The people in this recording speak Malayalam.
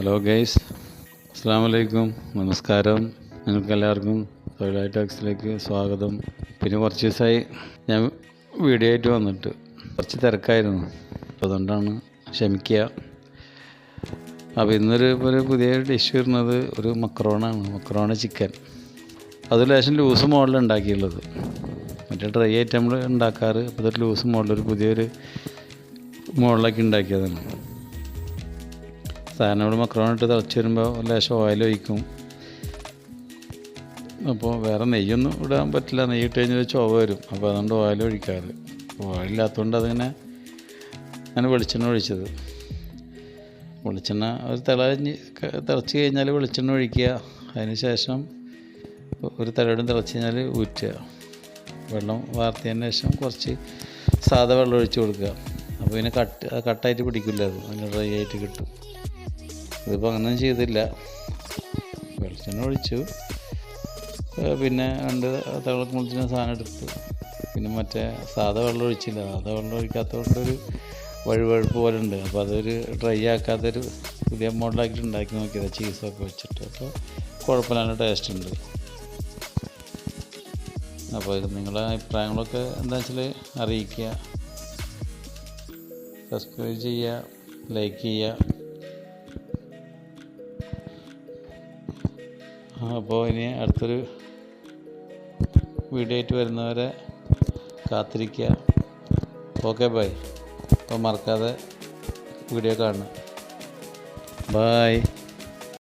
ഹലോ ഗൈസ് അസ്സാം വലൈക്കും നമസ്കാരം നിങ്ങൾക്ക് എല്ലാവർക്കും തൊഴിലാളി ടാക്സിലേക്ക് സ്വാഗതം. പിന്നെ കുറച്ച് ദിവസമായി ഞാൻ വീഡിയോ ആയിട്ട് വന്നിട്ട് കുറച്ച് തിരക്കായിരുന്നു. അപ്പോൾ അതുകൊണ്ടാണ് ക്ഷമിക്കുക. അപ്പോൾ ഇന്നൊരു ഒരു പുതിയ ഡിഷ് വരുന്നത് ഒരു മക്രോണാണ്. മക്രോണ ചിക്കൻ അത് ലേശം ലൂസ് മോഡൽ ഉണ്ടാക്കിയുള്ളത്. മറ്റേ ഡ്രൈ നമ്മൾ ഉണ്ടാക്കാറ്. അപ്പോൾ ഇതൊരു ലൂസ് മോഡൽ ഒരു പുതിയൊരു മോഡലാക്കി ഉണ്ടാക്കിയതാണ്. സാധനം ഇവിടെ മക്രോണിട്ട് തിളച്ച് വരുമ്പോൾ ലേശം ഓയിൽ ഒഴിക്കും. അപ്പോൾ വേറെ നെയ്യൊന്നും ഇടാൻ പറ്റില്ല. നെയ്യ് ഇട്ട് കഴിഞ്ഞാൽ ചുവ വരും. അപ്പോൾ അതുകൊണ്ട് ഓയിൽ ഒഴിക്കാറ്. ഓയിലില്ലാത്തതുകൊണ്ട് അതിങ്ങനെ അങ്ങനെ വെളിച്ചെണ്ണ ഒഴിച്ചത്. വെളിച്ചെണ്ണ ഒരു തിളഞ്ഞ് തിളച്ച് കഴിഞ്ഞാൽ വെളിച്ചെണ്ണ ഒഴിക്കുക. അതിന് ശേഷം ഒരു തലയോടും തിളച്ച് കഴിഞ്ഞാൽ ഊറ്റുക. വെള്ളം വാർത്തതിന് ശേഷം കുറച്ച് സാധാ വെള്ളം ഒഴിച്ച് കൊടുക്കുക. അപ്പോൾ പിന്നെ കട്ട് കട്ടായിട്ട് പിടിക്കില്ല അത്. നല്ല ഡ്രൈ ആയിട്ട് കിട്ടും. ഇതിപ്പോൾ അങ്ങനെ ചെയ്തില്ല. വെളിച്ചെണ്ണ ഒഴിച്ചു. പിന്നെ രണ്ട് തിളക്കുമ്പോഴത്തേനും സാധനം എടുത്തു. പിന്നെ മറ്റേ സാധാ വെള്ളം ഒഴിച്ചില്ല. സാധാ വെള്ളം ഒഴിക്കാത്തതുകൊണ്ടൊരു വഴുവഴുപ്പ് പോലെ ഉണ്ട് അപ്പോൾ അതൊരു ഡ്രൈ ആക്കാത്തൊരു പുതിയ മോഡലാക്കിയിട്ട് ഉണ്ടാക്കി നോക്കിയത് ചീസൊക്കെ വെച്ചിട്ട്. അപ്പോൾ കുഴപ്പമില്ലാണ്ട് ടേസ്റ്റ് ഉണ്ട്. അപ്പോൾ നിങ്ങളുടെ അഭിപ്രായങ്ങളൊക്കെ എന്താ വെച്ചാൽ അറിയിക്കുക. സബ്സ്ക്രൈബ് ചെയ്യുക ലൈക്ക് ചെയ്യുക. അപ്പോൾ ഇനി അടുത്തൊരു വീഡിയോ ആയിട്ട് വരുന്നവരെ കാത്തിരിക്കുക. ഓക്കെ ബൈ അപ്പോൾ മറക്കാതെ വീഡിയോ കാണണം ബൈ